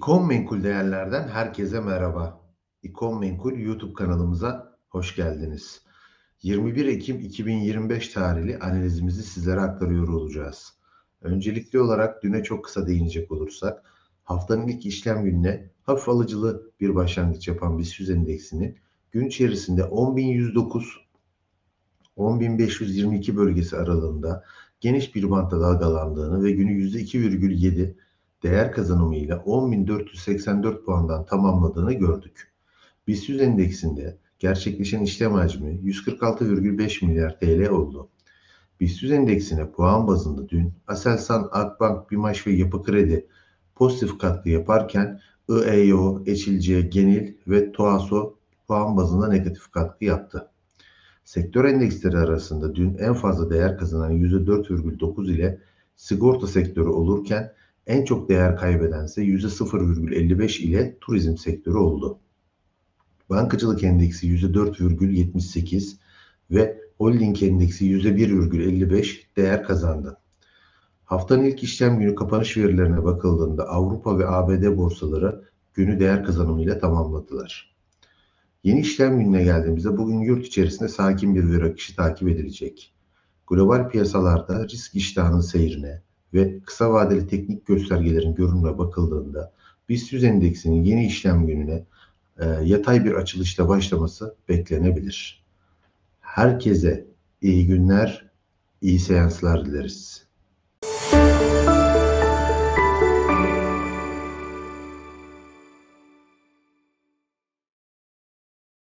İkon Menkul Değerler'den herkese merhaba. İkon Menkul YouTube kanalımıza hoş geldiniz. 21 Ekim 2025 tarihli analizimizi sizlere aktarıyor olacağız. Öncelikli olarak düne çok kısa değinecek olursak, haftanın ilk işlem gününe hafif alıcılı bir başlangıç yapan BIST 100 endeksinin gün içerisinde 10.109 10.522 bölgesi aralığında geniş bir bantta dalgalandığını ve günü %2,7 değer kazanımıyla 10.484 puandan tamamladığını gördük. BIST 100 endeksinde gerçekleşen işlem hacmi 146,5 milyar TL oldu. BIST 100 endeksine puan bazında dün Aselsan, Akbank, Bimaş ve Yapı Kredi pozitif katkı yaparken IEO, Eçilce, Genil ve Toaso puan bazında negatif katkı yaptı. Sektör endeksleri arasında dün en fazla değer kazanan %4,9 ile sigorta sektörü olurken en çok değer kaybedense %0,55 ile turizm sektörü oldu. Bankacılık endeksi %4,78 ve holding endeksi %1,55 değer kazandı. Haftanın ilk işlem günü kapanış verilerine bakıldığında Avrupa ve ABD borsaları günü değer kazanımıyla tamamladılar. Yeni işlem gününe geldiğimizde bugün yurt içerisinde sakin bir veri akışı takip edilecek. Global piyasalarda risk iştahının seyrine ve kısa vadeli teknik göstergelerin görünüme bakıldığında BIST 100 endeksinin yeni işlem gününe e, yatay bir açılışla başlaması beklenebilir. Herkese iyi günler, iyi seanslar dileriz.